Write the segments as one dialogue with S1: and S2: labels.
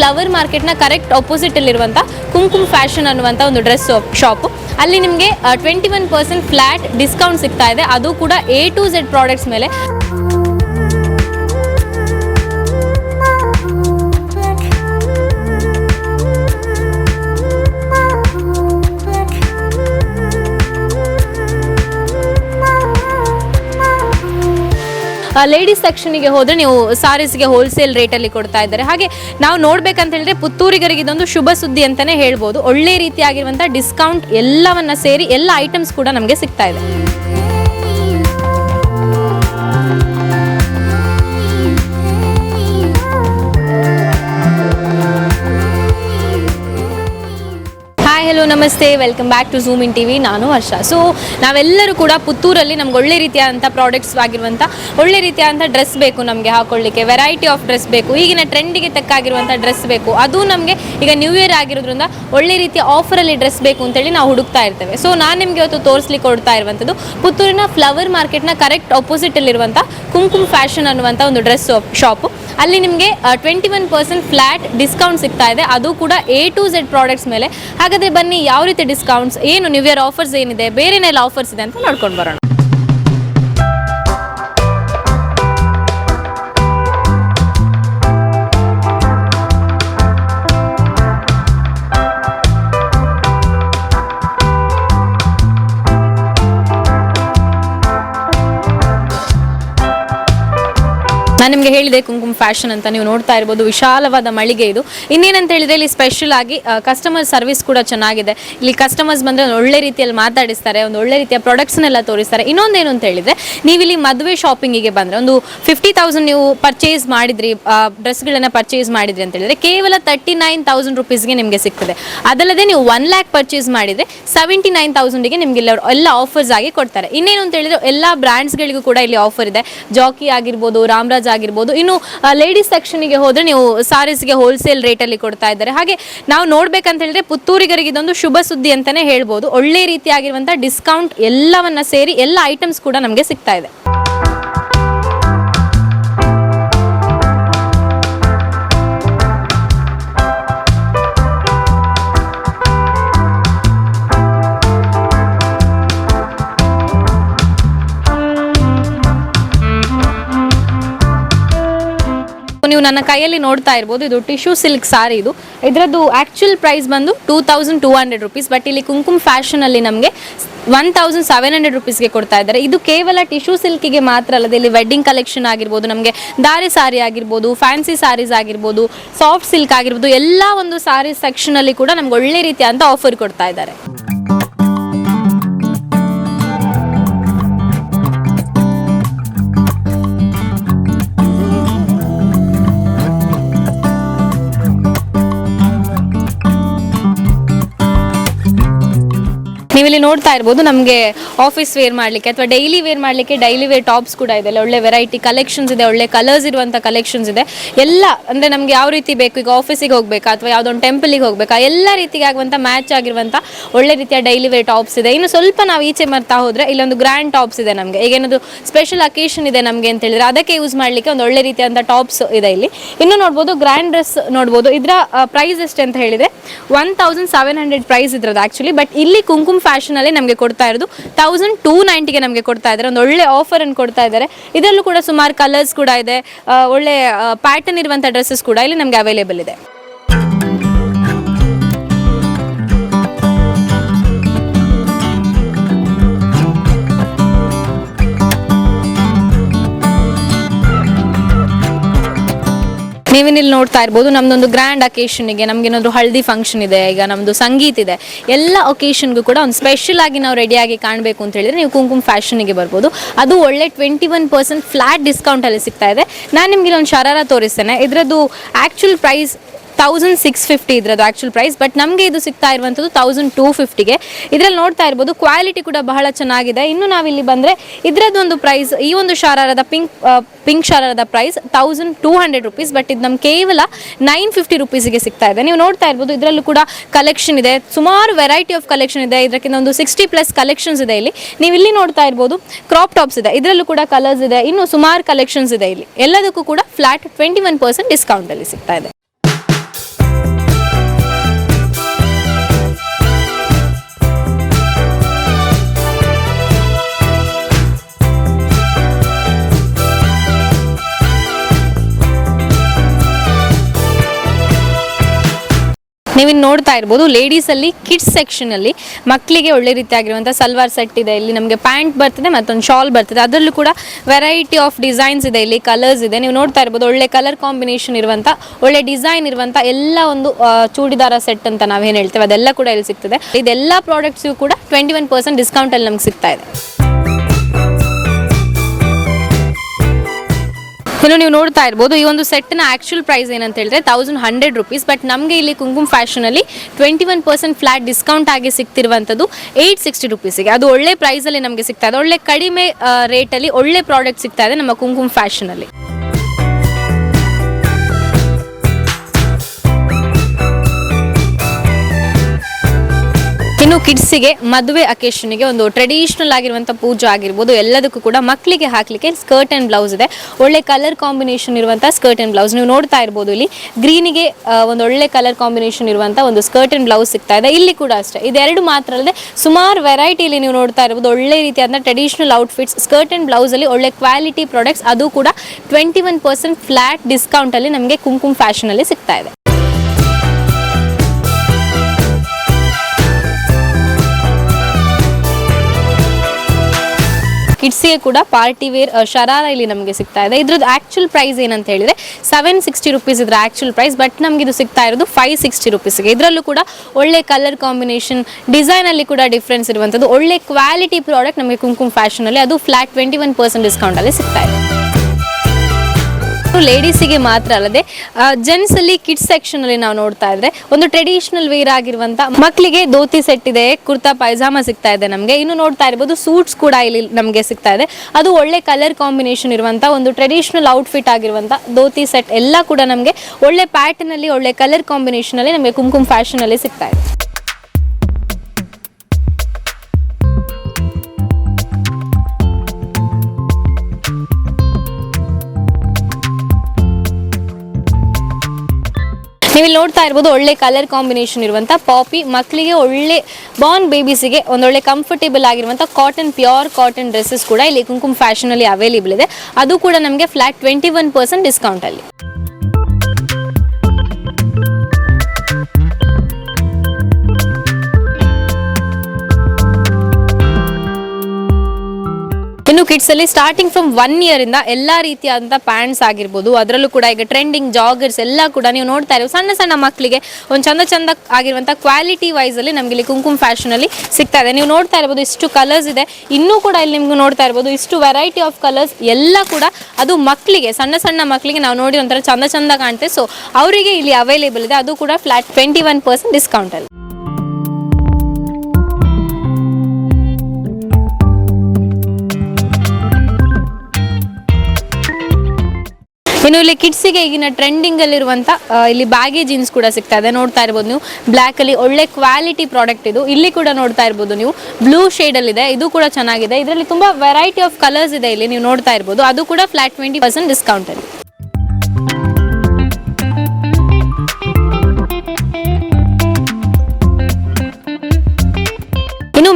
S1: Flower ಮಾರ್ಕೆಟ್ನ correct opposite ಅಲ್ಲಿರುವಂಥ Kumkum fashion ಅನ್ನುವಂಥ ಒಂದು ಡ್ರೆಸ್ ಶಾಪ್ ಅಲ್ಲಿ ನಿಮಗೆ twenty one percent flat discount ಸಿಗ್ತಾ ಇದೆ. ಅದು ಕೂಡ ಎ ಟು ಝೆಡ್ ಪ್ರಾಡಕ್ಟ್ಸ್ ಮೇಲೆ. ಲೇಡೀಸ್ ಸೆಕ್ಷನ್ಗೆ ಹೋದರೆ ನೀವು ಸಾರೀಸ್ಗೆ ಹೋಲ್ಸೇಲ್ ರೇಟಲ್ಲಿ ಕೊಡ್ತಾ ಇದ್ದಾರೆ. ಹಾಗೆ ನಾವು ನೋಡ್ಬೇಕಂತ ಹೇಳಿದ್ರೆ ಪುತ್ತೂರಿಗರಿಗೆ ಇದೊಂದು ಶುಭ ಸುದ್ದಿ ಅಂತಾನೆ ಹೇಳ್ಬೋದು. ಒಳ್ಳೆ ರೀತಿಯಾಗಿರುವಂಥ ಡಿಸ್ಕೌಂಟ್ ಎಲ್ಲವನ್ನ ಸೇರಿ ಎಲ್ಲ ಐಟಮ್ಸ್ ಕೂಡ ನಮಗೆ ಸಿಗ್ತಾ ಇದೆ. ಹಲೋ ನಮಸ್ತೆ. Welcome back to Zoom in TV ನಾನು ಹರ್ಷ. ಸೊ ನಾವೆಲ್ಲರೂ ಕೂಡ ಪುತ್ತೂರಲ್ಲಿ ನಮ್ಗೆ ಒಳ್ಳೆ ರೀತಿಯಾದಂಥ ಪ್ರಾಡಕ್ಟ್ಸ್ ಆಗಿರುವಂಥ ಒಳ್ಳೆ ರೀತಿಯಾದಂಥ ಡ್ರೆಸ್ ಬೇಕು ನಮಗೆ ಹಾಕೊಳ್ಳಿಕ್ಕೆ. ವೆರೈಟಿ ಆಫ್ ಡ್ರೆಸ್ ಬೇಕು. ಈಗಿನ ಟ್ರೆಂಡಿಗೆ ತಕ್ಕಾಗಿರುವಂಥ ಡ್ರೆಸ್ ಬೇಕು. ಅದು ನಮಗೆ ಈಗ ನ್ಯೂ ಇಯರ್ ಆಗಿರೋದ್ರಿಂದ ಒಳ್ಳೆ ರೀತಿಯ ಆಫರಲ್ಲಿ ಡ್ರೆಸ್ ಬೇಕು ಅಂತೇಳಿ ನಾವು ಹುಡುಕ್ತಾ ಇರ್ತೇವೆ. ಸೊ ನಾನು ನಿಮಗೆ ಇವತ್ತು ತೋರಿಸ್ಲಿಕ್ಕೆ ಕೊಡ್ತಾ ಇರುವಂಥದ್ದು ಪುತ್ತೂರಿನ ಫ್ಲವರ್ ಮಾರ್ಕೆಟ್ನ ಕರೆಕ್ಟ್ ಅಪೋಸಿಟಲ್ಲಿರುವಂಥ ಕುಂಕುಮ್ ಫ್ಯಾಷನ್ ಅನ್ನುವಂಥ ಒಂದು ಡ್ರೆಸ್ ಶಾಪು. ಅಲ್ಲಿ ನಿಮಗೆ twenty one percent flat discount ಸಿಗ್ತಾ ಇದೆ. ಅದು ಕೂಡ ಎ ಟು ಝೆಡ್ ಪ್ರಾಡಕ್ಟ್ಸ್ ಮೇಲೆ. ಹಾಗಾದರೆ ಬನ್ನಿ, ಯಾವ ರೀತಿ ಡಿಸ್ಕೌಂಟ್ಸ್ ಏನು ನ್ಯೂ ಇಯರ್ ಆಫರ್ಸ್ ಏನಿದೆ ಬೇರೆನೆಲ್ಲ ಆಫರ್ಸ್ ಇದೆ ಅಂತ ನೋಡ್ಕೊಂಡು ಬರೋಣ. ನಾನು ನಿಮಗೆ ಹೇಳಿದೆ ಕುಂಕುಮ ಫ್ಯಾಷನ್ ಅಂತ ನೀವು ನೋಡ್ತಾ ಇರ್ಬೋದು, ವಿಶಾಲವಾದ ಮಳಿಗೆ ಇದು. ಇನ್ನೇನಂತ ಹೇಳಿದ್ರೆ ಇಲ್ಲಿ ಸ್ಪೆಷಲ್ ಆಗಿ ಕಸ್ಟಮರ್ ಸರ್ವಿಸ್ ಕೂಡ ಚೆನ್ನಾಗಿದೆ. ಇಲ್ಲಿ ಕಸ್ಟಮರ್ಸ್ ಬಂದರೆ ಒಂದು ಒಳ್ಳೆ ರೀತಿಯಲ್ಲಿ ಮಾತಾಡಿಸ್ತಾರೆ, ಒಂದು ಒಳ್ಳೆ ರೀತಿಯ ಪ್ರಾಡಕ್ಟ್ಸ್ನೆಲ್ಲ ತೋರಿಸ್ತಾರೆ. ಇನ್ನೊಂದೇನು ಅಂತ ಹೇಳಿದ್ರೆ ನೀವು ಇಲ್ಲಿ ಮದುವೆ ಶಾಪಿಂಗಿಗೆ ಬಂದರೆ ಒಂದು ಫಿಫ್ಟಿ ತೌಸಂಡ್ ನೀವು ಪರ್ಚೇಸ್ ಮಾಡಿದ್ರಿ ಡ್ರೆಸ್ಗಳನ್ನು ಪರ್ಚೇಸ್ ಮಾಡಿದ್ರಿ ಅಂತ ಹೇಳಿದ್ರೆ ಕೇವಲ ತರ್ಟಿ ನೈನ್ ತೌಸಂಡ್ ರುಪೀಸ್ಗೆ ನಿಮಗೆ ಸಿಗ್ತದೆ. ಅದಲ್ಲದೆ ನೀವು ಒನ್ ಲ್ಯಾಕ್ ಪರ್ಚೇಸ್ ಮಾಡಿದರೆ ಸೆವೆಂಟಿ ನೈನ್ ತೌಸಂಡಿಗೆ ನಿಮಗೆ ಇಲ್ಲಿ ಎಲ್ಲ ಆಫರ್ಸ್ ಆಗಿ ಕೊಡ್ತಾರೆ. ಇನ್ನೇನು ಅಂತ ಹೇಳಿದ್ರೆ, ಎಲ್ಲ ಬ್ರ್ಯಾಂಡ್ಸ್ಗಳಿಗೂ ಕೂಡ ಇಲ್ಲಿ ಆಫರ್ ಇದೆ. ಜಾಕಿ ಆಗಿರ್ಬೋದು ರಾಮರಾಜ್ ಆಗಿರ್ಬೋದು. ಇನ್ನು ಲೇಡೀಸ್ ಸೆಕ್ಷನ್ಗೆ ಹೋದ್ರೆ ನೀವು ಸಾರೀಸ್ಗೆ ಹೋಲ್ಸೇಲ್ ರೇಟಲ್ಲಿ ಕೊಡ್ತಾ ಇದ್ದಾರೆ. ಹಾಗೆ ನಾವು ನೋಡ್ಬೇಕಂತ ಹೇಳಿದ್ರೆ ಪುತ್ತೂರಿಗರಿಗೆ ಇದೊಂದು ಶುಭ ಸುದ್ದಿ ಅಂತಾನೆ ಹೇಳ್ಬೋದು. ಒಳ್ಳೆ ರೀತಿಯಾಗಿರುವಂಥ ಡಿಸ್ಕೌಂಟ್ ಎಲ್ಲವನ್ನ ಸೇರಿ ಎಲ್ಲ ಐಟಮ್ಸ್ ಕೂಡ ನಮಗೆ ಸಿಗ್ತಾ ಇದೆ. ನನ್ನ ಕೈಯಲ್ಲಿ ನೋಡ್ತಾ ಇರ್ಬೋದು. ಇದು ಟಿಶ್ಯೂ ಸಿಲ್ಕ್ ಸಾರಿ ಇದು. ಇದರದ್ದು ಆ್ಯಕ್ಚುಲ್ ಪ್ರೈಸ್ ಬಂದು two thousand two hundred rupees but ಇಲ್ಲಿ ಕುಂಕುಮ್ ಫ್ಯಾಷನಲ್ಲಿ ನಮಗೆ ಒನ್ ತೌಸಂಡ್ ಸೆವೆನ್ ಹಂಡ್ರೆಡ್ ರುಪೀಸ್ಗೆ ಕೊಡ್ತಾ ಇದ್ದಾರೆ. ಇದು ಕೇವಲ ಟಿಶ್ಯೂ ಸಿಲ್ಕಿಗೆ ಮಾತ್ರ ಅಲ್ಲದೆ ಇಲ್ಲಿ ವೆಡ್ಡಿಂಗ್ ಕಲೆಕ್ಷನ್ ಆಗಿರ್ಬೋದು, ನಮಗೆ ದಾರಿ ಸಾರಿ ಆಗಿರ್ಬೋದು ಫ್ಯಾನ್ಸಿ ಸಾರೀಸ್ ಆಗಿರ್ಬೋದು ಸಾಫ್ಟ್ ಸಿಲ್ಕ್ ಆಗಿರ್ಬೋದು, ಎಲ್ಲ ಒಂದು ಸಾರೀಸ್ ಸೆಕ್ಷನಲ್ಲಿ ಕೂಡ ನಮ್ಗೆ ಒಳ್ಳೆ ರೀತಿಯಾದಂಥ ಆಫರ್ ಕೊಡ್ತಾ ಇದ್ದಾರೆ. ನೀವಿಲ್ಲಿ ನೋಡ್ತಾ ಇರ್ಬೋದು ನಮಗೆ ಆಫೀಸ್ ವೇರ್ ಮಾಡಲಿಕ್ಕೆ ಅಥವಾ ಡೈಲಿ ವೇರ್ ಮಾಡಲಿಕ್ಕೆ ಡೈಲಿ ವೇರ್ ಟಾಪ್ಸ್ ಕೂಡ ಇದೆ. ಒಳ್ಳೆ ವೆರೈಟಿ ಕಲೆಕ್ಷನ್ಸ್ ಇದೆ, ಒಳ್ಳೆ ಕಲರ್ಸ್ ಇರುವಂಥ ಕಲೆಕ್ಷನ್ಸ್ ಇದೆ. ಎಲ್ಲ, ಅಂದರೆ ನಮಗೆ ಯಾವ ರೀತಿ ಬೇಕು? ಈಗ ಆಫೀಸಿಗೆ ಹೋಗಬೇಕಾ? ಅಥವಾ ಯಾವುದೊಂದು ಟೆಂಪಲಿಗೆ ಹೋಗಬೇಕಾ? ಎಲ್ಲ ರೀತಿಗೆ ಆಗುವಂಥ ಮ್ಯಾಚ್ ಆಗಿರುವಂಥ ಒಳ್ಳೆ ರೀತಿಯ ಡೈಲಿ ವೇರ್ ಟಾಪ್ಸ್ ಇದೆ. ಇನ್ನು ಸ್ವಲ್ಪ ನಾವು ಈಚೆ ಮರ್ತಾ ಹೋದರೆ ಇಲ್ಲೊಂದು ಗ್ರ್ಯಾಂಡ್ ಟಾಪ್ಸ್ ಇದೆ ನಮಗೆ. ಈಗ ಏನದು ಸ್ಪೆಷಲ್ ಅಕೇಶನ್ ಇದೆ ನಮಗೆ ಅಂತ ಹೇಳಿದ್ರೆ ಅದಕ್ಕೆ ಯೂಸ್ ಮಾಡಲಿಕ್ಕೆ ಒಂದು ಒಳ್ಳೆ ರೀತಿಯಾದಂಥ ಟಾಪ್ಸ್ ಇದೆ ಇಲ್ಲಿ. ಇನ್ನು ನೋಡ್ಬೋದು ಗ್ರ್ಯಾಂಡ್ ಡ್ರೆಸ್ ನೋಡ್ಬೋದು. ಇದರ ಪ್ರೈಸ್ ಎಷ್ಟು ಅಂತ ಹೇಳಿದರೆ one thousand seven hundred price ಇದ್ರದ್ದು ಆ್ಯಕ್ಚುಲಿ ಬಟ್ ಇಲ್ಲಿ ಕುಂಕುಮ್ ಫ್ಯಾಷನಲ್ಲಿ ನಮಗೆ ಕೊಡ್ತಾ ಇರೋದು. ತೌಸಂಡ್ ಟೂ ನೈಂಟಿಗೆ ನಮಗೆ ಕೊಡ್ತಾ ಇದ್ದಾರೆ. ಒಂದು ಒಳ್ಳೆ ಆಫರ್ ಅನ್ನು ಕೊಡ್ತಾ ಇದ್ದಾರೆ. ಇದರಲ್ಲೂ ಕೂಡ ಸುಮಾರು ಕಲರ್ಸ್ ಕೂಡ ಇದೆ. ಒಳ್ಳೆ ಪ್ಯಾಟರ್ನ್ ಇರುವಂಥ ಡ್ರೆಸ್ಸಸ್ ಕೂಡ ಇಲ್ಲಿ ನಮಗೆ ಅವೈಲೇಬಲ್ ಇದೆ. ನೀವೇನಿಲ್ಲಿ ನೋಡ್ತಾ ಇರ್ಬೋದು, ನಮ್ದೊಂದು ಗ್ರ್ಯಾಂಡ್ ಅಕೇಶನ್ಗೆ ನಮ್ಗೆ ಏನಾದ್ರು ಹಳದಿ ಫಂಕ್ಷನ್ ಇದೆ, ಈಗ ನಮ್ದು ಸಂಗೀತ ಇದೆ. ಎಲ್ಲ ಒಕೇಶನ್ಗೂ ಕೂಡ ಒಂದು ಸ್ಪೆಷಲ್ ಆಗಿ ನಾವು ರೆಡಿಯಾಗಿ ಕಾಣಬೇಕು ಅಂತ ಹೇಳಿದ್ರೆ ನೀವು ಕುಂಕುಮ್ ಫ್ಯಾಷನ್ಗೆ ಬರ್ಬೋದು. ಅದು ಒಳ್ಳೆ ಟ್ವೆಂಟಿ ಒನ್ ಪರ್ಸೆಂಟ್ ಫ್ಲಾಟ್ ಡಿಸ್ಕೌಂಟಲ್ಲಿ ಸಿಗ್ತಾ ಇದೆ. ನಾನು ನಿಮಗೆ ಒಂದು ಶರಾರ ತೋರಿಸ್ತೇನೆ. ಇದರದ್ದು actual price thousand six fifty ಇದ್ರದ್ದು ಆ್ಯಕ್ಚುಲ್ ಪ್ರೈಸ್ ಬಟ್ ನಮಗೆ ಇದು ಸಿಗ್ತಾ ಇರುವಂಥದ್ದು ತೌಸಂಡ್ ಟೂ ಫಿಫ್ಟಿಗೆ ಇದರಲ್ಲಿ ನೋಡ್ತಾ ಇರ್ಬೋದು ಕ್ವಾಲಿಟಿ ಕೂಡ ಬಹಳ ಚೆನ್ನಾಗಿದೆ. ಇನ್ನು ನಾವಿಲ್ಲಿ ಬಂದರೆ ಇದರದ್ದೊಂದು ಪ್ರೈಸ್ ಈ ಒಂದು ಶಾರಾರದ pink pink ಶಾರಾರದ price thousand two hundred rupees but ಇದು ನಮ್ಗೆ ಕೇವಲ ನೈನ್ ಫಿಫ್ಟಿ ರುಪೀಸಿಗೆ ಸಿಗ್ತಾ ಇದೆ. ನೀವು ನೋಡ್ತಾ ಇರ್ಬೋದು, ಇದರಲ್ಲೂ ಕೂಡ ಕಲೆಕ್ಷನ್ ಇದೆ. ಸುಮಾರು ವೆರೈಟಿ ಆಫ್ ಕಲೆಕ್ಷನ್ ಇದೆ. ಇದಕ್ಕಿಂತ ಒಂದು ಸಿಕ್ಸ್ಟಿ ಪ್ಲಸ್ ಕಲೆಕ್ಷನ್ಸ್ ಇದೆ ಇಲ್ಲಿ. ನೀವು ಇಲ್ಲಿ ನೋಡ್ತಾ ಇರ್ಬೋದು ಕ್ರಾಪ್ ಟಾಪ್ಸ್ ಇದೆ. ಇದರಲ್ಲೂ ಕೂಡ ಕಲರ್ಸ್ ಇದೆ. ಇನ್ನು ಸುಮಾರು ಕಲೆಕ್ಷನ್ಸ್ ಇದೆ ಇಲ್ಲಿ. ಎಲ್ಲದಕ್ಕೂ ಕೂಡ ಫ್ಲಾಟ್ ಟ್ವೆಂಟಿ ಒನ್ ಪರ್ಸೆಂಟ್ ಡಿಸ್ಕೌಂಟಲ್ಲಿ ಸಿಗ್ತಾ ಇದೆ. ನೋಡ್ತಾ ಇರ್ಬೋದು. ಲೇಡೀಸ್ ಅಲ್ಲಿ ಕಿಡ್ಸ್ ಸೆಕ್ಷನ್ ಅಲ್ಲಿ ಮಕ್ಕಳಿಗೆ ಒಳ್ಳೆ ರೀತಿಯಾಗಿರುವಂತಹ ಸಲ್ವಾರ್ ಸೆಟ್ ಇದೆ. ಇಲ್ಲಿ ನಮಗೆ ಪ್ಯಾಂಟ್ ಬರ್ತದೆ, ಮತ್ತೊಂದು ಶಾಲ್ ಬರ್ತದೆ. ಅದರಲ್ಲೂ ಕೂಡ ವೆರೈಟಿ ಆಫ್ ಡಿಸೈನ್ಸ್ ಇದೆ. ಇಲ್ಲಿ ಕಲರ್ಸ್ ಇದೆ. ನೀವು ನೋಡ್ತಾ ಇರ್ಬೋದು, ಒಳ್ಳೆ ಕಲರ್ ಕಾಂಬಿನೇಷನ್ ಇರುವಂತ ಒಳ್ಳೆ ಡಿಸೈನ್ ಇರುವಂತ ಎಲ್ಲ ಒಂದು ಚೂಡಿದಾರ ಸೆಟ್ ಅಂತ ನಾವೇನು ಹೇಳ್ತೇವೆ. ಅದೆಲ್ಲ ಕೂಡ ಇಲ್ಲಿ ಸಿಗ್ತದೆ. ಇದೆಲ್ಲ ಪ್ರಾಡಕ್ಟ್ಸ್ ಕೂಡ ಟ್ವೆಂಟಿ ಒನ್ ಪರ್ಸೆಂಟ್ ಡಿಸ್ಕೌಂಟ್ ಅಲ್ಲಿ ನಮ್ಗೆ ಸಿಗ್ತಾ ಇದೆ. ಇನ್ನು ನೀವು ನೋಡ್ತಾ ಇರ್ಬೋದು, ಈ ಒಂದು ಸೆಟ್ನ ಆ್ಯಕ್ಚುಲ್ ಪ್ರೈಸ್ ಏನಂತ ಹೇಳಿದ್ರೆ ತೌಸಂಡ್ ಹಂಡ್ರೆಡ್ ರುಪೀಸ್ ಬಟ್ ನಮಗೆ ಇಲ್ಲಿ Kumkum ಫ್ಯಾಷನಲ್ಲಿ twenty one percent flat discount ಆಗಿ ಸಿಗ್ತಿರುವಂಥದ್ದು ಏಯ್ಟ್ ಸಿಕ್ಸ್ಟಿ ರುಪೀಸಿಗೆ ಅದು ಒಳ್ಳೆ ಪ್ರೈಸಲ್ಲಿ ನಮಗೆ ಸಿಗ್ತಾ ಇದೆ. ಒಳ್ಳೆ ಕಡಿಮೆ ರೇಟಲ್ಲಿ ಒಳ್ಳೆ ಪ್ರಾಡಕ್ಟ್ ಸಿಗ್ತಾ ಇದೆ ನಮ್ಮ ಕುಂಕುಮ್ ಫ್ಯಾಷನಲ್ಲಿ ಇನ್ನು ಕಿಡ್ಸಿಗೆ ಮದುವೆ ಅಕೇಶನ್ಗೆ ಒಂದು ಟ್ರೆಡಿಷನಲ್ ಆಗಿರುವಂಥ ಪೂಜೆ ಆಗಿರ್ಬೋದು. ಎಲ್ಲದಕ್ಕೂ ಕೂಡ ಮಕ್ಕಳಿಗೆ ಹಾಕಲಿಕ್ಕೆ ಸ್ಕರ್ಟ್ ಆ್ಯಂಡ್ ಬ್ಲೌಸ್ ಇದೆ. ಒಳ್ಳೆ ಕಲರ್ ಕಾಂಬಿನೇಷನ್ ಇರುವಂಥ ಸ್ಕರ್ಟ್ ಆ್ಯಂಡ್ ಬ್ಲೌಸ್ ನೀವು ನೋಡ್ತಾ ಇರ್ಬೋದು ಇಲ್ಲಿ ಗ್ರೀನಿಗೆ ಒಂದು ಒಳ್ಳೆ ಕಲರ್ ಕಾಂಬಿನೇಷನ್ ಇರುವಂಥ ಒಂದು ಸ್ಕರ್ಟ್ ಆ್ಯಂಡ್ ಬ್ಲೌಸ್ ಸಿಗ್ತಾ ಇದೆ. ಇಲ್ಲಿ ಕೂಡ ಅಷ್ಟೇ. ಇದೆರಡು ಮಾತ್ರ ಅಲ್ಲದೆ ಸುಮಾರು ವೆರೈಟಿಯಲ್ಲಿ ನೀವು ನೋಡ್ತಾ ಇರ್ಬೋದು. ಒಳ್ಳೆ ರೀತಿಯಾದ ಟ್ರೆಡಿಷನಲ್ ಔಟ್ಫಿಟ್ಸ್ ಸ್ಕರ್ಟ್ ಆ್ಯಂಡ್ ಬ್ಲೌಸಲ್ಲಿ ಒಳ್ಳೆ ಕ್ವಾಲಿಟಿ ಪ್ರಾಡಕ್ಟ್ಸ್ ಅದು ಕೂಡ ಟ್ವೆಂಟಿ ಒನ್ ಪರ್ಸೆಂಟ್ ಫ್ಲಾಟ್ ಡಿಸ್ಕೌಂಟಲ್ಲಿ ನಮಗೆ ಕುಂಕುಮ್ ಫ್ಯಾಷನಲ್ಲಿ ಸಿಗ್ತಾ ಇದೆ. ಕಿಡ್ಸ್ಗೆ ಕೂಡ ಪಾರ್ಟಿ ವೇರ್ ಶರಾರ ಇಲ್ಲಿ ನಮಗೆ ಸಿಗ್ತಾ ಇದೆ. ಇದ್ರದ್ದು ಆಕ್ಚುಲ್ ಪ್ರೈಸ್ ಏನಂತ ಹೇಳಿದ್ರೆ ಸೆವೆನ್ ಸಿಕ್ಸ್ಟಿ ರುಪೀಸ್ ಇದ್ರ ಆಕ್ಚುಲ್ ಪ್ರೈಸ್ ಬಟ್ ನಮಗೆ ಇದು ಸಿಗ್ತಾ ಇರೋದು ಫೈವ್ ಸಿಕ್ಸ್ಟಿ ರುಪೀಸ್ಗೆ ಇದರಲ್ಲೂ ಕೂಡ ಒಳ್ಳೆ ಕಲರ್ ಕಾಂಬಿನೇಷನ್ ಡಿಸೈನ್ ಅಲ್ಲಿ ಕೂಡ ಡಿಫ್ರೆನ್ಸ್ ಇರುವಂಥದ್ದು. ಒಳ್ಳೆ ಕ್ವಾಲಿಟಿ ಪ್ರಾಡಕ್ಟ್ ನಮಗೆ ಕುಂಕುಮ್ ಫ್ಯಾಷನ್ ಅಲ್ಲಿ ಅದು flat twenty one percent discount ಅಲ್ಲಿ ಸಿಗ್ತಾ ಇದೆ. ಲೇಡೀಸಿಗೆ ಮಾತ್ರ ಅಲ್ಲದೆ ಜೆಂಟ್ಸ್ ಅಲ್ಲಿ ಕಿಡ್ಸ್ ಸೆಕ್ಷನ್ ಅಲ್ಲಿ ನಾವು ನೋಡ್ತಾ ಇದ್ರೆ, ಒಂದು ಟ್ರೆಡಿಷನಲ್ ವೇರ್ ಆಗಿರುವಂತ ಮಕ್ಕಳಿಗೆ ಧೋತಿ ಸೆಟ್ ಇದೆ, ಕುರ್ತಾ ಪೈಜಾಮ ಸಿಗ್ತಾ ಇದೆ ನಮಗೆ. ಇನ್ನು ನೋಡ್ತಾ ಇರ್ಬೋದು ಸೂಟ್ಸ್ ಕೂಡ ಇಲ್ಲಿ ನಮಗೆ ಸಿಗ್ತಾ ಇದೆ. ಅದು ಒಳ್ಳೆ ಕಲರ್ ಕಾಂಬಿನೇಷನ್ ಇರುವಂತ ಒಂದು ಟ್ರೆಡಿಷನಲ್ ಔಟ್ಫಿಟ್ ಆಗಿರುವಂತ ಧೋತಿ ಸೆಟ್ ಎಲ್ಲ ಕೂಡ ನಮಗೆ ಒಳ್ಳೆ ಪ್ಯಾಟರ್ನ್ ಅಲ್ಲಿ, ಒಳ್ಳೆ ಕಲರ್ ಕಾಂಬಿನೇಷನ್ ಅಲ್ಲಿ ನಮಗೆ ಕುಂಕುಮ್ ಫ್ಯಾಷನ್ ಅಲ್ಲಿ ಸಿಗ್ತಾ ಇದೆ. ನೀವು ನೋಡ್ತಾ ಇರ್ಬೋದು ಒಳ್ಳೆ ಕಲರ್ ಕಾಂಬಿನೇಷನ್ ಇರುವಂತ ಪಾಪಿ ಮಕ್ಕಳಿಗೆ ಒಳ್ಳೆ ಬಾರ್ನ್ ಬೇಬೀಸಿಗೆ ಒಂದೊಳ್ಳೆ ಕಂಫರ್ಟೇಬಲ್ ಆಗಿರುವಂತ ಕಾಟನ್ ಪ್ಯೂರ್ ಕಾಟನ್ ಡ್ರೆಸ್ಸಸ್ ಕೂಡ ಇಲ್ಲಿ ಕುಂಕುಮ್ ಫ್ಯಾಷನ್ ಅಲ್ಲಿ ಅವೈಲೇಬಲ್ ಇದೆ. ಅದು ಕೂಡ ನಮಗೆ flat twenty one percent discount ಇನ್ನು ಕಿಡ್ಸ್ ಅಲ್ಲಿ ಸ್ಟಾರ್ಟಿಂಗ್ ಫ್ರಮ್ ಒನ್ ಇಯರ್ ಇಂದ ಎಲ್ಲಾ ರೀತಿಯಾದಂತಹ ಪ್ಯಾಂಟ್ಸ್ ಆಗಿರ್ಬೋದು. ಅದರಲ್ಲೂ ಕೂಡ ಈಗ ಟ್ರೆಂಡಿಂಗ್ ಜಾಗರ್ಸ್ ಎಲ್ಲ ಕೂಡ ನೀವು ನೋಡ್ತಾ ಇರೋ ಸಣ್ಣ ಸಣ್ಣ ಮಕ್ಕಳಿಗೆ ಒಂದು ಚಂದ ಚಂದ ಆಗಿರುವಂತಹ ಕ್ವಾಲಿಟಿ ವೈಸ್ ಅಲ್ಲಿ ನಮ್ಗೆ ಇಲ್ಲಿ ಕುಂಕುಮ್ ಫ್ಯಾಷನ್ ಅಲ್ಲಿ ಸಿಗ್ತಾ ಇದೆ. ನೀವು ನೋಡ್ತಾ ಇರಬಹುದು ಇಷ್ಟು ಕಲರ್ಸ್ ಇದೆ. ಇನ್ನೂ ಕೂಡ ಇಲ್ಲಿ ನಿಮ್ಗೆ ನೋಡ್ತಾ ಇರಬಹುದು ಇಷ್ಟು ವೆರೈಟಿ ಆಫ್ ಕಲರ್ಸ್ ಎಲ್ಲ ಕೂಡ ಅದು ಮಕ್ಕಳಿಗೆ ಸಣ್ಣ ಸಣ್ಣ ಮಕ್ಕಳಿಗೆ ನಾವು ನೋಡಿ ಒಂಥರ ಚಂದ ಚಂದ ಕಾಣುತ್ತೆ ಸೊ ಅವರಿಗೆ ಇಲ್ಲಿ ಅವೈಲೇಬಲ್ ಇದೆ. ಅದು ಕೂಡ flat twenty one percent discount ಅಲ್ಲಿ. ಇನ್ನು ಇಲ್ಲಿ ಕಿಡ್ಸಿಗೆ ಈಗಿನ ಟ್ರೆಂಡಿಂಗ್ ಅಲ್ಲಿ ಇರುವಂತ ಇಲ್ಲಿ ಬ್ಯಾಗಿ ಜೀನ್ಸ್ ಕೂಡ ಸಿಗ್ತಾ ಇದೆ. ನೋಡ್ತಾ ಇರ್ಬೋದು ನೀವು. ಬ್ಲಾಕ್ ಅಲ್ಲಿ ಒಳ್ಳೆ ಕ್ವಾಲಿಟಿ ಪ್ರಾಡಕ್ಟ್ ಇದು. ಇಲ್ಲಿ ಕೂಡ ನೋಡ್ತಾ ಇರ್ಬೋದು ನೀವು. ಬ್ಲೂ ಶೇಡ್ ಅಲ್ಲಿ ಇದೆ ಇದು ಕೂಡ ಚೆನ್ನಾಗಿದೆ. ಇದರಲ್ಲಿ ತುಂಬಾ ವೆರೈಟಿ ಆಫ್ ಕಲರ್ಸ್ ಇದೆ ಇಲ್ಲಿ ನೀವು ನೋಡ್ತಾ ಇರ್ಬೋದು. ಅದು ಕೂಡ ಫ್ಲಾಟ್ ಟ್ವೆಂಟಿ ಪರ್ಸೆಂಟ್ ಡಿಸ್ಕೌಂಟ್ ಅಲ್ಲಿ.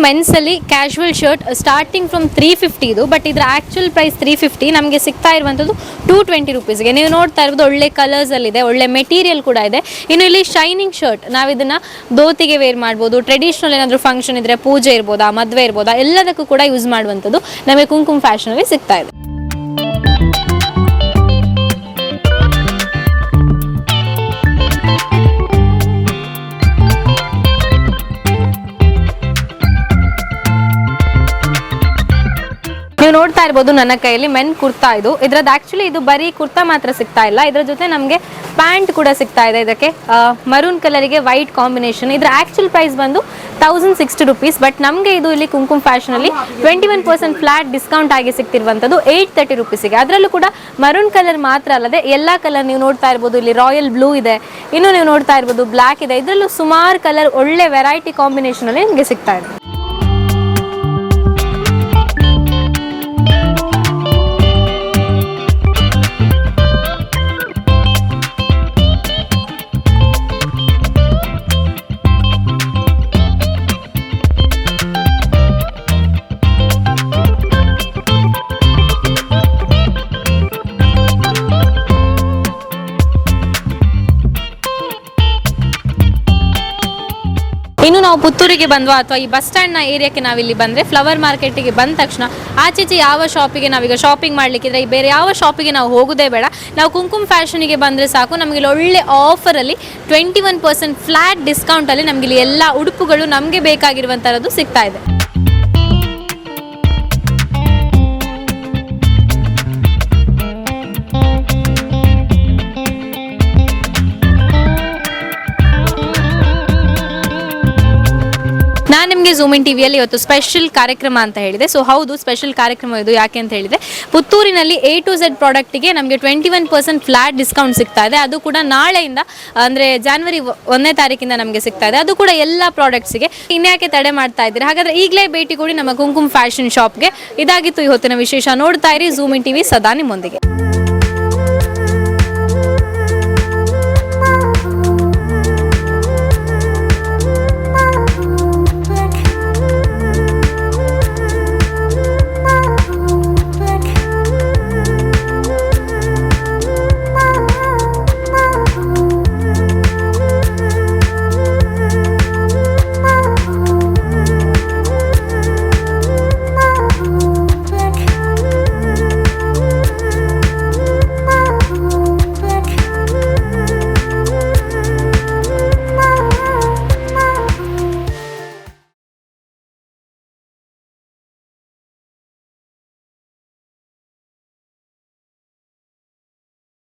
S1: ಇನ್ನು ಮೆನ್ಸ್ ಅಲ್ಲಿ casual shirt starting from three fifty ಇದು ಬಟ್ ಇದ್ರ ಆಕ್ಚುಲ್ ಪ್ರೈಸ್ ತ್ರೀ ಫಿಫ್ಟಿ ನಮಗೆ ಸಿಗ್ತಾ ಇರುವಂಥದ್ದು ಟೂ ಟ್ವೆಂಟಿ ರುಪೀಸ್ಗೆ ನೀವು ನೋಡ್ತಾ ಇರೋದು ಒಳ್ಳೆ ಕಲರ್ಸ್ ಅಲ್ಲಿ ಇದೆ, ಒಳ್ಳೆ ಮೆಟೀರಿಯಲ್ ಕೂಡ ಇದೆ. ಇನ್ನು ಇಲ್ಲಿ ಶೈನಿಂಗ್ ಶರ್ಟ್ ನಾವು ಇದನ್ನ ದೋತಿಗೆ ವೇರ್ ಮಾಡ್ಬೋದು ಟ್ರೆಡಿಷನಲ್ ಏನಾದರೂ ಫಂಕ್ಷನ್ ಇದ್ರೆ ಪೂಜೆ ಇರ್ಬೋದಾ, ಮದುವೆ ಇರ್ಬೋದಾ, ಎಲ್ಲದಕ್ಕೂ ಕೂಡ ಯೂಸ್ ಮಾಡುವಂಥದ್ದು ನಮಗೆ ಕುಂಕುಮ ಫ್ಯಾಷನ್ ಅಲ್ಲಿ ಸಿಗ್ತಾ ಇದೆ. ನೋಡ್ತಾ ಇರ್ಬೋದು ನನ್ನ ಕೈಯಲ್ಲಿ ಮೆನ್ ಕುರ್ತಾ ಇದು. ಇದ್ರದ್ದು ಆಕ್ಚುಲಿ ಇದು ಬರೀ ಕುರ್ತಾ ಮಾತ್ರ ಸಿಗ್ತಾ ಇಲ್ಲ. ಇದ್ರ ಜೊತೆ ನಮಗೆ ಪ್ಯಾಂಟ್ ಕೂಡ ಸಿಗ್ತಾ ಇದೆ. ಇದಕ್ಕೆ ಮರೂನ್ ಕಲರಿಗೆ ವೈಟ್ ಕಾಂಬಿನೇಷನ್ ಇದ್ರ ಆಕ್ಚುಲ್ ಪ್ರೈಸ್ ಬಂದು ತೌಸಂಡ್ ಸಿಕ್ಸ್ಟಿ ರುಪೀಸ್ ಬಟ್ ನಮಗೆ ಇದು ಇಲ್ಲಿ ಕುಂಕುಮ್ ಫ್ಯಾಷನ್ ಅಲ್ಲಿ twenty one percent flat discount ಆಗಿ ಸಿಗ್ತಿರುವಂಥದ್ದು ಏಯ್ಟ್ ತರ್ಟಿ ರುಪೀಸಿಗೆ ಅದರಲ್ಲೂ ಕೂಡ ಮರೂನ್ ಕಲರ್ ಮಾತ್ರ ಅಲ್ಲದೆ ಎಲ್ಲ ಕಲರ್ ನೀವು ನೋಡ್ತಾ ಇರ್ಬೋದು. ಇಲ್ಲಿ ರಾಯಲ್ ಬ್ಲೂ ಇದೆ. ಇನ್ನು ನೀವು ನೋಡ್ತಾ ಇರ್ಬೋದು ಬ್ಲ್ಯಾಕ್ ಇದೆ. ಇದರಲ್ಲೂ ಸುಮಾರು ಕಲರ್ ಒಳ್ಳೆ ವೆರೈಟಿ ಕಾಂಬಿನೇಷನ್ ಅಲ್ಲಿ ನಿಮಗೆ ಸಿಗ್ತಾ ಇದೆ. ನಾವು ಪುತ್ತೂರಿಗೆ ಬಂದ್ವಾ ಅಥವಾ ಈ ಬಸ್ ಸ್ಟ್ಯಾಂಡ್ನ ಏರಿಯಾಕ್ಕೆ ನಾವಿಲ್ಲಿ ಬಂದರೆ ಫ್ಲವರ್ ಮಾರ್ಕೆಟಿಗೆ ಬಂದ ತಕ್ಷಣ ಆಚೀಚೆ ಯಾವ ಶಾಪಿಗೆ ನಾವೀಗ ಶಾಪಿಂಗ್ ಮಾಡಲಿಕ್ಕಿದ್ರೆ, ಈ ಬೇರೆ ಯಾವ ಶಾಪಿಗೆ ನಾವು ಹೋಗೋದೇ ಬೇಡ. ನಾವು ಕುಂಕುಮ್ ಫ್ಯಾಷನಿಗೆ ಬಂದರೆ ಸಾಕು. ನಮಗೆ ಇಲ್ಲಿ ಒಳ್ಳೆ ಆಫರಲ್ಲಿ ಟ್ವೆಂಟಿ ಒನ್ ಪರ್ಸೆಂಟ್ ಫ್ಲ್ಯಾಟ್ ಡಿಸ್ಕೌಂಟಲ್ಲಿ ನಮಗೆ ಇಲ್ಲಿ ಎಲ್ಲ ಉಡುಪುಗಳು ನಮಗೆ ಬೇಕಾಗಿರುವಂಥದ್ದು ಸಿಗ್ತಾ ಇದೆ. ನಿಮಗೆ ಝೂಮಿನ್ ಟಿವಿಯಲ್ಲಿ ಇವತ್ತು ಸ್ಪೆಷಲ್ ಕಾರ್ಯಕ್ರಮ ಅಂತ ಹೇಳಿದೆ. ಸೊ ಹೌದು ಸ್ಪೆಷಲ್ ಕಾರ್ಯಕ್ರಮ ಇದು ಯಾಕೆ ಅಂತ ಹೇಳಿದೆ ಪುತ್ತೂರಿನಲ್ಲಿ ಎ ಟು ಝೆಡ್ ಪ್ರಾಡಕ್ಟಿಗೆ ನಮಗೆ twenty one percent flat discount ಸಿಗ್ತಾ ಇದೆ. ಅದು ಕೂಡ ನಾಳೆಯಿಂದ, ಅಂದರೆ ಜಾನ್ವರಿ ಒಂದನೇ ತಾರೀಕಿಂದ ನಮಗೆ ಸಿಗ್ತಾ ಇದೆ. ಅದು ಕೂಡ ಎಲ್ಲ ಪ್ರಾಡಕ್ಟ್ಸ್ಗೆ ಇನ್ಯಾಕೆ ತಡೆ ಮಾಡ್ತಾ ಇದ್ದೀರಿ? ಹಾಗಾದ್ರೆ ಈಗಲೇ ಭೇಟಿ ಕೊಡಿ ನಮ್ಮ ಕುಂಕುಮ್ ಫ್ಯಾಷನ್ ಶಾಪ್ಗೆ ಇದಾಗಿತ್ತು ಇವತ್ತಿನ ವಿಶೇಷ. ನೋಡ್ತಾ ಇರಿ ಝೂಮಿನ್ ಟಿವಿ ಸದಾ ನಿಮ್ಮೊಂದಿಗೆ.